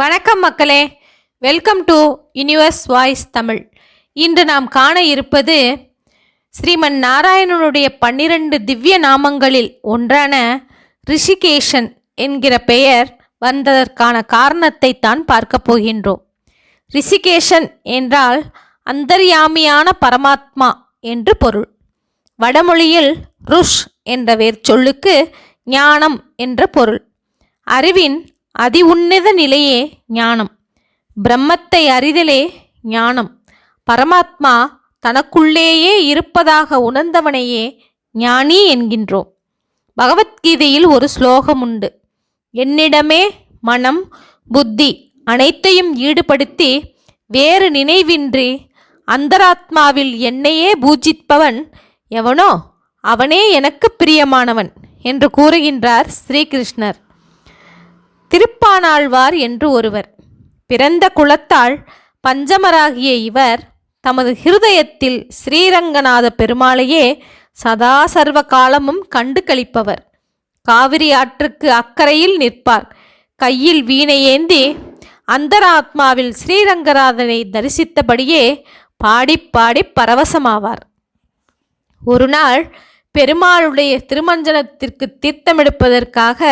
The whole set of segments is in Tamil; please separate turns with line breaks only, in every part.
வணக்கம் மக்களே. Welcome to Universe Voice Tamil இன்று நாம் காண இருப்பது ஸ்ரீமன் நாராயணனுடைய பன்னிரண்டு திவ்ய நாமங்களில் ஒன்றான ரிஷிகேஷன் என்கிற பெயர் வந்ததற்கான காரணத்தை தான் பார்க்க போகின்றோம். ரிஷிகேஷன் என்றால் அந்தர்யாமியான பரமாத்மா என்று பொருள். வடமொழியில் ருஷ் என்ற வேர் சொல்லுக்கு ஞானம் என்ற பொருள். அறிவின் அதி உன்னத நிலையே ஞானம். பிரம்மத்தை அறிதலே ஞானம். பரமாத்மா தனக்குள்ளேயே இருப்பதாக உணர்ந்தவனையே ஞானி என்கின்றோம். பகவத்கீதையில் ஒரு ஸ்லோகம் உண்டு என்னிடமே மனம் புத்தி அனைத்தையும் ஈடுபடுத்தி வேறு நினைவின்றி அந்தராத்மாவில் என்னையே பூஜிப்பவன் எவனோ அவனே எனக்கு பிரியமானவன் என்று கூறுகின்றார் ஸ்ரீகிருஷ்ணர். திருப்பானாழ்வார் என்று ஒருவர். பிறந்த குலத்தால் பஞ்சமராகிய இவர் தமது ஹிருதயத்தில் ஸ்ரீரங்கநாத பெருமாளையே சதா சர்வ காலமும் கண்டு கழிப்பவர். காவிரி ஆற்றுக்கு அக்கறையில் நிற்பார். கையில் வீணை ஏந்தி அந்தராத்மாவில் ஸ்ரீரங்கநாதனை தரிசித்தபடியே பாடி பாடி பரவசமாவார். ஒரு நாள் பெருமாளுடைய திருமஞ்சனத்திற்கு தீர்த்தமெடுப்பதற்காக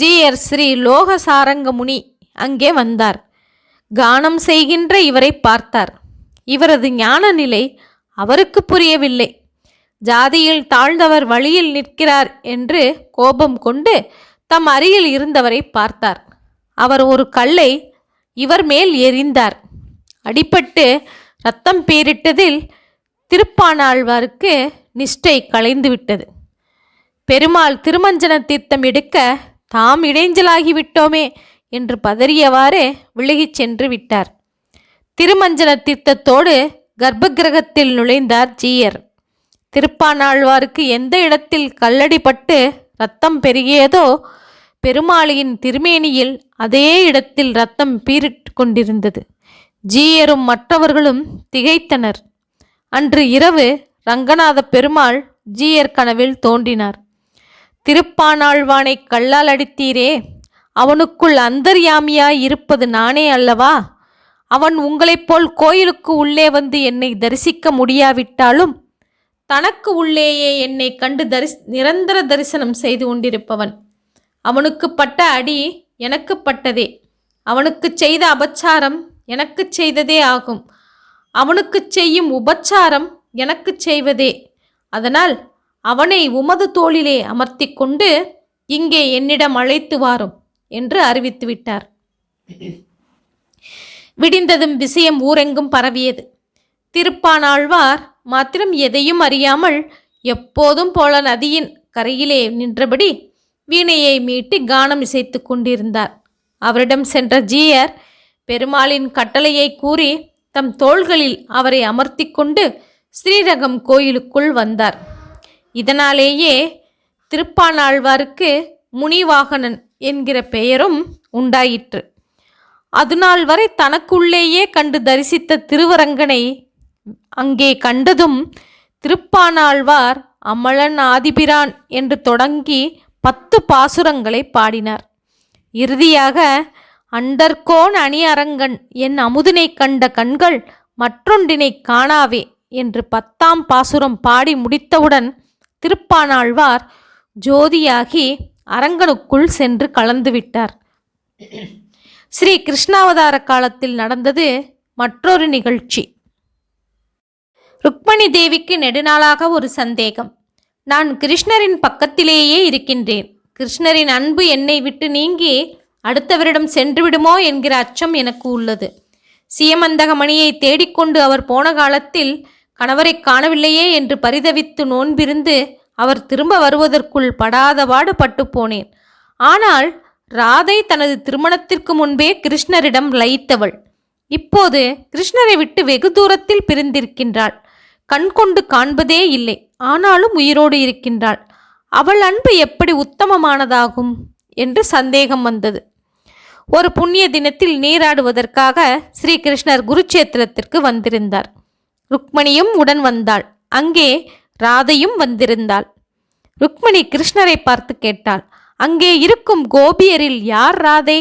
ஜீயர் ஸ்ரீ லோகசாரங்கமுனி அங்கே வந்தார். கானம் செய்கின்ற இவரை பார்த்தார். இவரது ஞான நிலை அவருக்கு புரியவில்லை. ஜாதியில் தாழ்ந்தவர் வழியில் நிற்கிறார் என்று கோபம் கொண்டு தம் அருகில் இருந்தவரை பார்த்தார். அவர் ஒரு கல்லை இவர் மேல் எறிந்தார். அடிபட்டு ரத்தம் பேரிட்டதில் திருப்பானாழ்வாருக்கு நிஷ்டை கலைந்து விட்டது பெருமாள் திருமஞ்சன தீர்த்தம் எடுக்க தாம் இடைஞ்சலாகி விட்டோமே என்று பதறியவாறு விலகிச் சென்று விட்டார். திருமஞ்சன தீர்த்தத்தோடு கர்ப்பகிரகத்தில் நுழைந்தார் ஜீயர். திருப்பானாழ்வாருக்கு எந்த இடத்தில் கல்லடிப்பட்டு ரத்தம் பெருகியதோ பெருமாளியின் திருமேனியில் அதே இடத்தில் ரத்தம் பீரிட்டு கொண்டிருந்தது. ஜீயரும் மற்றவர்களும் திகைத்தனர். அன்று இரவு ரங்கநாத பெருமாள் ஜீயர் கனவில் தோன்றினார். திருப்பானாழ்வானை கல்லால் அடித்தீரே. அவனுக்குள் அந்தர்யாமியாய் இருப்பது நானே அல்லவா? அவன் உங்களைப் போல் கோயிலுக்கு உள்ளே வந்து என்னை தரிசிக்க முடியாவிட்டாலும் தனக்கு உள்ளேயே என்னை கண்டு தரிஸ் நிரந்தர தரிசனம் செய்து கொண்டிருப்பவன். அவனுக்கு பட்ட அடி எனக்கு பட்டதே. அவனுக்கு செய்த அபச்சாரம் எனக்கு செய்ததே ஆகும். அவனுக்கு செய்யும் உபச்சாரம் எனக்கு செய்வதே. அதனால் அவனை உமது தோளிலே அமர்த்தி கொண்டு இங்கே என்னிடம் அழைத்து வாரும் என்று அறிவித்து விட்டார். விடிந்ததும் விஷயம் ஊரெங்கும் பரவியது. திருப்பானாழ்வார் மாத்திரம் எதையும் அறியாமல் எப்போதும் போல நதியின் கரையிலே நின்றபடி வீணையை மீட்டி கானம் இசைத்து கொண்டிருந்தார். அவரிடம் சென்ற ஜீயர் பெருமாளின் கட்டளையை கூறி தம் தோள்களில் அவரை அமர்த்தி கொண்டு ஸ்ரீரகம் கோயிலுக்குள் வந்தார். இதனாலேயே திருப்பானாழ்வாருக்கு முனிவாகனன் என்கிற பெயரும் உண்டாயிற்று. அதுநாள் வரை தனக்குள்ளேயே கண்டு தரிசித்த திருவரங்கனை அங்கே கண்டதும் திருப்பானாழ்வார் அமலன் ஆதிபிரான் என்று தொடங்கி பத்து பாசுரங்களை பாடினார். இறுதியாக அண்டர்கோன் அணி அரங்கன் என் அமுதினை கண்ட கண்கள் மற்றொன்றினை காணாவே என்று பத்தாம் பாசுரம் பாடி முடித்தவுடன் திருப்பானாழ்வார் ஜோதியாகி அரங்கனுக்குள் சென்று கலந்து விட்டார். ஸ்ரீ கிருஷ்ணாவதார காலத்தில் நடந்தது மற்றொரு நிகழ்ச்சி. ருக்மணி தேவிக்கு நெடுநாளாக ஒரு சந்தேகம். நான் கிருஷ்ணரின் பக்கத்திலேயே இருக்கின்றேன். கிருஷ்ணரின் அன்பு என்னை விட்டு நீங்கி அடுத்தவரிடம் சென்று விடுமோ என்கிற அச்சம் எனக்கு உள்ளது. சியமந்தகமணியை தேடிக்கொண்டு அவர் போன காலத்தில் கணவரை காணவில்லையே என்று பரிதவித்து நோன்பிருந்து அவர் திரும்ப வருவதற்குள் படாதபாடு பட்டு போனேன். ஆனால் ராதை தனது திருமணத்திற்கு முன்பே கிருஷ்ணரிடம் லயித்தவள். இப்போது கிருஷ்ணரை விட்டு வெகு தூரத்தில் பிரிந்திருக்கின்றாள். கண் கொண்டு காண்பதே இல்லை. ஆனாலும் உயிரோடு இருக்கின்றாள். அவள் அன்பு எப்படி உத்தமமானதாகும் என்று சந்தேகம் வந்தது. ஒரு புண்ணிய தினத்தில் நீராடுவதற்காக ஸ்ரீகிருஷ்ணர் குருச்சேத்திரத்திற்கு வந்திருந்தார். ருக்மணியும் உடன் வந்தாள். அங்கே ராதையும் வந்திருந்தாள். ருக்மணி கிருஷ்ணரை பார்த்து கேட்டாள் அங்கே இருக்கும் கோபியரில் யார் ராதே?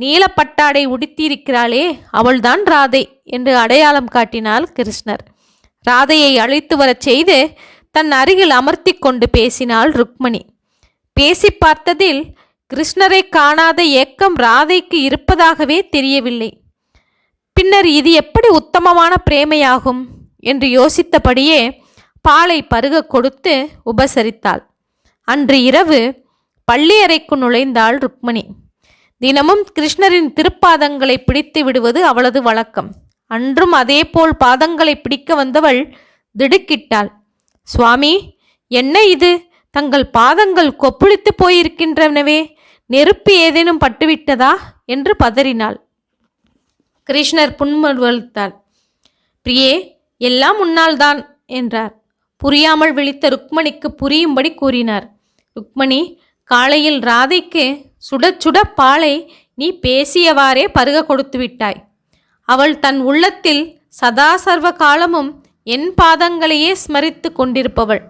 நீலப்பட்டாடை உடுத்தியிருக்கிறாளே அவள்தான் ராதை என்று அடையாளம் காட்டினாள் கிருஷ்ணர். ராதையை அழைத்து வரச் செய்து தன் அருகில் அமர்த்தி கொண்டு பேசினாள் ருக்மணி. பேசி பார்த்ததில் கிருஷ்ணரை காணாத ஏக்கம் ராதைக்கு இருப்பதாகவே தெரியவில்லை. பின்னர் இது எப்படி உத்தமமான பிரேமையாகும்? என்று யோசித்தபடியே பாலை பருக கொடுத்து உபசரித்தாள். அன்று இரவு பள்ளியறைக்கு நுழைந்தாள் ருக்மணி. தினமும் கிருஷ்ணரின் திருப்பாதங்களை பிடித்து விடுவது அவளது வழக்கம். அன்றும் அதேபோல் பாதங்களை பிடிக்க வந்தவள் திடுக்கிட்டாள். சுவாமி என்ன இது? தங்கள் பாதங்கள் கொப்புளித்து போயிருக்கின்றனவே. நெருப்பு ஏதேனும் பட்டுவிட்டதா? என்று பதறினாள். கிருஷ்ணர் புன்முறுவலித்தாள் பிரியே எல்லாம் உன்னால்தான் என்றார். புரியாமல் விழித்த ருக்மணிக்கு புரியும்படி கூறினார். ருக்மணி காலையில் ராதைக்கு சுட சுட பாலை நீ பேசியவாறே பருக கொடுத்து விட்டாய். அவள் தன் உள்ளத்தில் சதா சர்வ காலமும் என் பாதங்களையே ஸ்மரித்து கொண்டிருப்பவள்.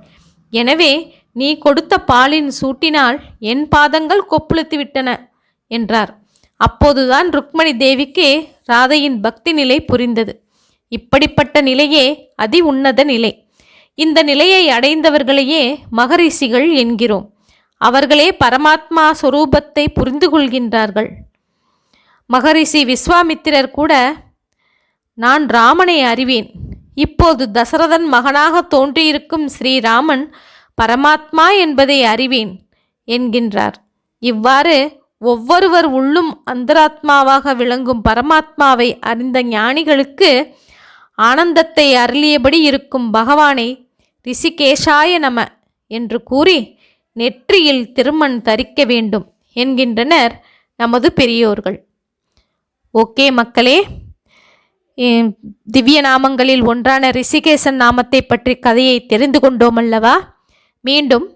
எனவே நீ கொடுத்த பாலின் சூட்டினால் என் பாதங்கள் கொப்புளித்து விட்டன என்றார். அப்போதுதான் ருக்மணி தேவிக்கு ராதையின் பக்தி நிலை புரிந்தது. இப்படிப்பட்ட நிலையே அதி உன்னத நிலை. இந்த நிலையை அடைந்தவர்களையே மகரிஷிகள் என்கிறோம். அவர்களே பரமாத்மா சொரூபத்தை புரிந்து கொள்கின்றார்கள். மகரிஷி விஸ்வாமித்திரர் கூட நான் ராமனை அறிவேன். இப்போது தசரதன் மகனாக தோன்றியிருக்கும் ஸ்ரீராமன் பரமாத்மா என்பதை அறிவேன் என்கின்றார். இவ்வாறு ஒவ்வொருவர் உள்ளும் அந்தராத்மாவாக விளங்கும் பரமாத்மாவை அறிந்த ஞானிகளுக்கு ஆனந்தத்தை அருளியபடி இருக்கும் பகவானை ரிஷிகேஷாய நம என்று கூறி நெற்றியில் திருமண் தரிக்க வேண்டும் என்கின்றனர் நமது பெரியோர்கள். ஓகே மக்களே திவ்ய நாமங்களில் ஒன்றான ரிஷிகேசன் நாமத்தை பற்றி கதையை தெரிந்து கொண்டோம் அல்லவா மீண்டும்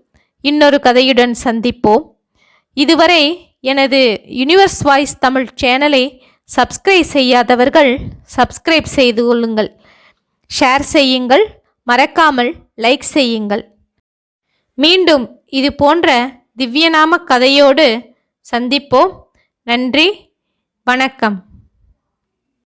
இன்னொரு கதையுடன் சந்திப்போம். இதுவரை எனது யுனிவர்ஸ் வாய்ஸ் தமிழ் சேனலை சப்ஸ்கிரைப் செய்யாதவர்கள் சப்ஸ்கிரைப் செய்து கொள்ளுங்கள். ஷேர் செய்யுங்கள். மறக்காமல் லைக் செய்யுங்கள். மீண்டும் இது போன்ற திவ்யநாம கதையோடு சந்திப்போம். நன்றி. வணக்கம்.